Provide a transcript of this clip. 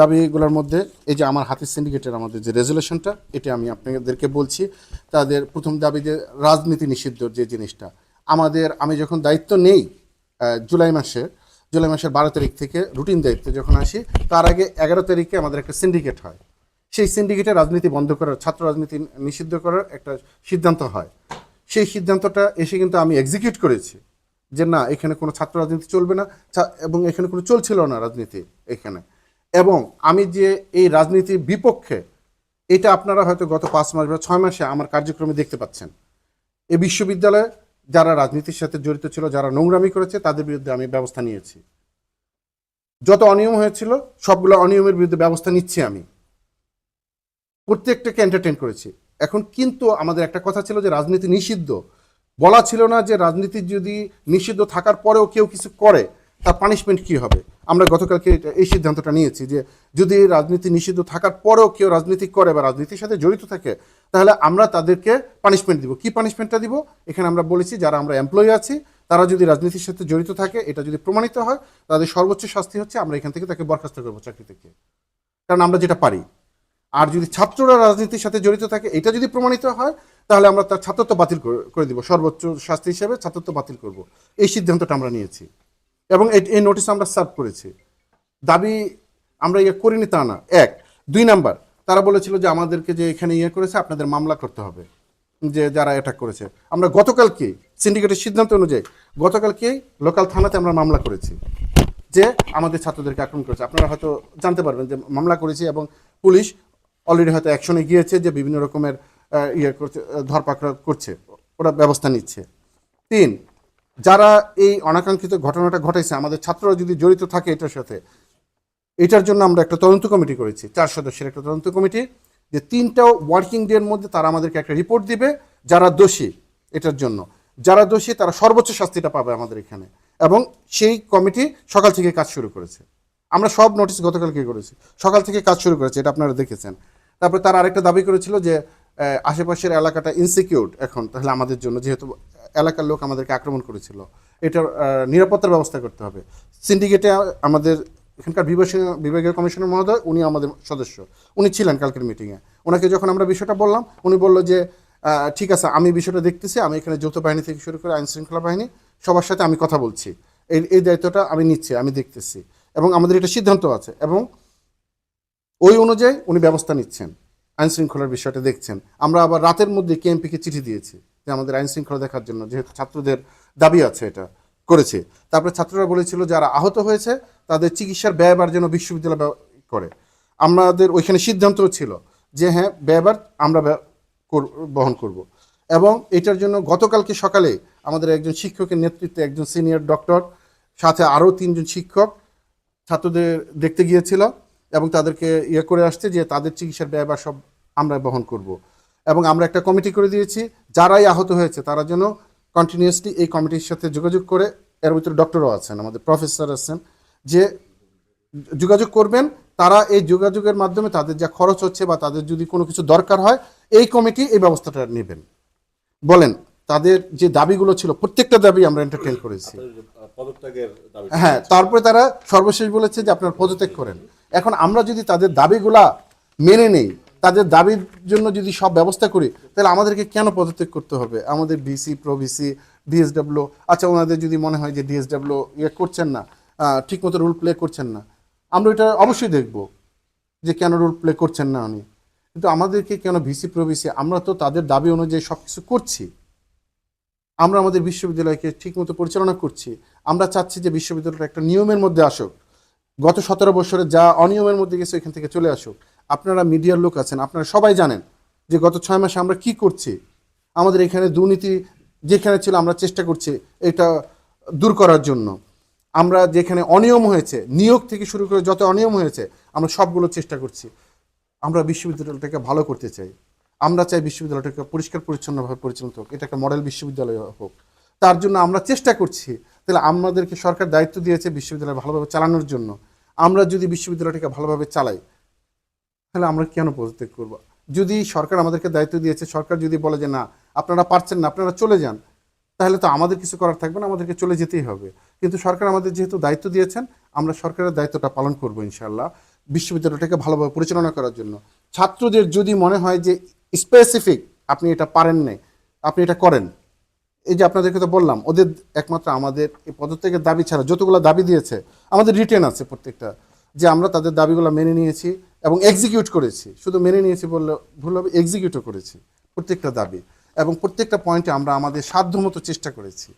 দাবিগুলোর মধ্যে এই যে আমার হাতের সিন্ডিকেটের আমাদের যে রেজুলেশনটা এটা আমি আপনাদেরকে বলছি। তাদের প্রথম দাবি যে রাজনীতি নিষিদ্ধ যে জিনিসটা। আমাদের, আমি যখন দায়িত্ব নেই জুলাই মাসে, জুলাই মাসের বারো তারিখ থেকে রুটিন দায়িত্বে যখন আসি, তার আগে এগারো তারিখে আমাদের একটা সিন্ডিকেট হয়। সেই সিন্ডিকেটে রাজনীতি বন্ধ করার, ছাত্র রাজনীতি নিষিদ্ধ করার একটা সিদ্ধান্ত হয়। সেই সিদ্ধান্তটা এসে কিন্তু আমি এক্সিকিউট করেছি যে না, এখানে কোনো ছাত্র রাজনীতি চলবে না এবং এখানে কোনো চলছিল না রাজনীতি এখানে। এবং আমি যে এই রাজনীতির বিপক্ষে, এটা আপনারা হয়তো গত পাঁচ মাস বা ছয় মাসে আমার কার্যক্রমে দেখতে পাচ্ছেন। এই বিশ্ববিদ্যালয়ে যারা রাজনীতির সাথে জড়িত ছিল, যারা নোংরামি করেছে, তাদের বিরুদ্ধে আমি ব্যবস্থা নিয়েছি। যত অনিয়ম হয়েছিল, সবগুলো অনিয়মের বিরুদ্ধে ব্যবস্থা নিচ্ছি আমি। প্রত্যেকটাকে এন্টারটেন করেছি। এখন কিন্তু আমাদের একটা কথা ছিল যে, রাজনীতি নিষিদ্ধ। বলা ছিল না যে, রাজনীতি যদি নিষিদ্ধ থাকার পরেও কেউ কিছু করে, তার পানিশমেন্ট কি হবে? আমরা গতকালকে এই সিদ্ধান্তটা নিয়েছি যে যদি রাজনীতি নিষিদ্ধ থাকার পরেও কেউ রাজনীতি করে বা রাজনীতির সাথে জড়িত থাকে, তাহলে আমরা তাদেরকে পানিশমেন্ট দিব। কি পানিশমেন্টটা দিব? এখানে আমরা বলেছি যারা আমরা এমপ্লয়ি আছি, তারা যদি রাজনীতির সাথে জড়িত থাকে, এটা যদি প্রমাণিত হয়, তাদের সর্বোচ্চ শাস্তি হচ্ছে আমরা এখান থেকে তাকে বরখাস্ত করব চাকরি থেকে কারণ আমরা যেটা পারি। আর যদি ছাত্ররা রাজনীতির সাথে জড়িত থাকে, এটা যদি প্রমাণিত হয়, তাহলে আমরা তার ছাত্রত্ব বাতিল করে দিব। সর্বোচ্চ শাস্তি হিসেবে ছাত্রত্ব বাতিল করব। এই সিদ্ধান্তটা আমরা নিয়েছি। এবং এই- নোটিশ আমরা সার্ভ করেছি। দাবি আমরা ইয়ে করিনি তা না। এক। দুই নাম্বার, তারা বলেছিল যে আমাদেরকে যে এখানে ইয়ে করেছে, আপনাদের মামলা করতে হবে। যে যারা অ্যাটাক করেছে। আমরা গতকালকে সিন্ডিকেটের সিদ্ধান্ত অনুযায়ী গতকালকেই লোকাল থানাতে আমরা মামলা করেছি। যে আমাদের ছাত্রদেরকে আক্রমণ করেছে। আপনারা হয়তো জানতে পারবেন যে মামলা করেছি এবং পুলিশ অলরেডি হয়তো অ্যাকশনে গিয়েছে যে বিভিন্ন রকমের ইয়ে করছে, ধরপাকড় করছে। ওরা ব্যবস্থা নিচ্ছে। তিন যারা এই অনাকাঙ্ক্ষিত ঘটনাটা ঘটাইছে, আমাদের ছাত্ররা যদি জড়িত থাকে এটার সাথে, এটার জন্য আমরা একটা তদন্ত কমিটি করেছি, চার সদস্যের একটা তদন্ত কমিটি, যে তিনটা ওয়ার্কিং ডে এর মধ্যে তারা আমাদেরকে একটা রিপোর্ট দিবে, যারা দোষী এটার জন্য। যারা দোষী, তারা সর্বোচ্চ শাস্তিটা পাবে আমাদের এখানে। এবং সেই কমিটি সকাল থেকে কাজ শুরু করেছে। আমরা সব নোটিশ গতকালকে করেছি? সকাল থেকে কাজ শুরু করেছে, এটা আপনারা দেখেছেন। তারপরে তারা আরেকটা দাবি করেছিল যে আশেপাশের এলাকাটা ইনসিকিউর এখন, তাহলে আমাদের জন্য, যেহেতু এলাকার লোক আমাদেরকে আক্রমণ করেছিল। এটার নিরাপত্তার ব্যবস্থা করতে হবে। সিন্ডিকেটে আমাদের এখানকার বিভাগীয় কমিশনার মহোদয়, উনি আমাদের সদস্য। উনি ছিলেন কালকের মিটিংয়ে ওনাকে যখন আমরা বিষয়টা বললাম, উনি বলল যে ঠিক আছে, আমি বিষয়টা দেখতেছি, আমি এখানে যৌথ বাহিনী থেকে শুরু করে আইন শৃঙ্খলা বাহিনী, সবার সাথে আমি কথা বলছি। এই এই দায়িত্বটা আমি নিচ্ছি, আমি দেখতেছি। এবং আমাদের এটা সিদ্ধান্ত আছে এবং ওই অনুযায়ী উনি ব্যবস্থা নিচ্ছেন আইন শৃঙ্খলার বিষয়টা দেখছেন। আমরা আবার রাতের মধ্যে কেএমপিকে চিঠি দিয়েছি। যে আমাদের আইন শৃঙ্খলা দেখার জন্য যেহেতু ছাত্রদের দাবি আছে এটা করেছে। তারপরে ছাত্ররা বলেছিল যারা আহত হয়েছে, তাদের চিকিৎসার ব্যয়বার যেন বিশ্ববিদ্যালয় করে। আমাদের ওইখানে সিদ্ধান্ত ছিল যে হ্যাঁ ব্যয়বার আমরা বহন করব। এবং এটার জন্য গতকালকে সকালে আমাদের একজন শিক্ষকের নেতৃত্বে একজন সিনিয়র ডক্টর, সাথে আরও তিনজন শিক্ষক ছাত্রদের দেখতে গিয়েছিল এবং তাদেরকে ইয়ে করে আসছে যে তাদের চিকিৎসার ব্যয়বার সব আমরা বহন করব। এবং আমরা একটা কমিটি করে দিয়েছি। যারাই আহত হয়েছে তারা যেন কন্টিনিউয়াসলি এই কমিটির সাথে যোগাযোগ করে। এর ভিতরে ডক্টরও আছেন আমাদের প্রফেসর আছেন যে যোগাযোগ করবেন। তারা এই যোগাযোগের মাধ্যমে তাদের যা খরচ হচ্ছে বা তাদের যদি কোনো কিছু দরকার হয় এই কমিটি এই ব্যবস্থাটা নেবেন। বলেন তাদের যে দাবিগুলো ছিল প্রত্যেকটা দাবি আমরা এন্টারটেন করেছি। হ্যাঁ তারপরে তারা সর্বশেষ বলেছে যে আপনার পদত্যাগ করেন। এখন আমরা যদি তাদের দাবিগুলা মেনে নেই তাদের দাবির জন্য যদি সব ব্যবস্থা করি, তাহলে আমাদেরকে কেন পদত্যাগ করতে হবে? আমাদের ভিসি, প্রো ভিসি, ডিএসডাব্লিউ আচ্ছা ওনাদের যদি মনে হয় যে ডিএসডাব্লিউ ইয়ে করছেন না ঠিকমতো রুল প্লে করছেন না, আমরা এটা অবশ্যই দেখব যে কেন রোল প্লে করছেন না উনি। কিন্তু আমাদেরকে কেন ভিসি, প্রো ভিসি, আমরা তো তাদের দাবি অনুযায়ী সব কিছু করছি। আমরা আমাদের বিশ্ববিদ্যালয়কে ঠিকমতো পরিচালনা করছি। আমরা চাচ্ছি যে বিশ্ববিদ্যালয়টা একটা নিয়মের মধ্যে আসুক। গত সতেরো বছরে যা অনিয়মের মধ্যে গেছে এখান থেকে চলে আসুক। আপনারা মিডিয়ার লোক আছেন, আপনারা সবাই জানেন যে গত ছয় মাসে আমরা কি করছি। আমাদের এখানে দুর্নীতি যেখানে ছিল আমরা চেষ্টা করছি এটা দূর করার জন্য। আমরা যেখানে অনিয়ম হয়েছে, নিয়োগ থেকে শুরু করে যত অনিয়ম হয়েছে, আমরা সবগুলো চেষ্টা করছি। আমরা বিশ্ববিদ্যালয়টাকে ভালো করতে চাই। আমরা চাই বিশ্ববিদ্যালয়টাকে পরিষ্কার, পরিচ্ছন্নভাবে পরিচালিত হোক। এটা একটা মডেল বিশ্ববিদ্যালয় হোক। তার জন্য আমরা চেষ্টা করছি, তাহলে আমাদেরকে সরকার দায়িত্ব দিয়েছে বিশ্ববিদ্যালয় ভালোভাবে চালানোর জন্য। আমরা যদি বিশ্ববিদ্যালয়টাকে ভালোভাবে চালাই তাহলে আমরা কেন পদত্যাগ করব? যদি সরকার আমাদেরকে দায়িত্ব দিয়েছে, সরকার যদি বলে যে না, আপনারা পারছেন না, আপনারা চলে যান, তাহলে তো আমাদের কিছু করার থাকবে না, আমাদেরকে চলে যেতেই হবে। কিন্তু সরকার আমাদের যেহেতু দায়িত্ব দিয়েছেন, আমরা সরকারের দায়িত্বটা পালন করব ইনশাল্লাহ বিশ্ববিদ্যালয়টাকে ভালোভাবে পরিচালনা করার জন্য। ছাত্রদের যদি মনে হয় যে স্পেসিফিক আপনি এটা পারেন না আপনি এটা করেন, এই যে আপনাদেরকে তো বললাম, ওদের একমাত্র আমাদের এই পদত্যাগের দাবি ছাড়া যতগুলো দাবি দিয়েছে, আমাদের রিটেন আছে প্রত্যেকটা, যে আমরা তাদের দাবিগুলো মেনে নিয়েছি এবং এক্সিকিউট করেছি। শুধু মেনে নিয়েছি বললে ভুল হবে এক্সিকিউটও করেছি প্রত্যেকটা দাবি। এবং প্রত্যেকটা পয়েন্টে আমরা আমাদের সাধ্যমতো চেষ্টা করেছি।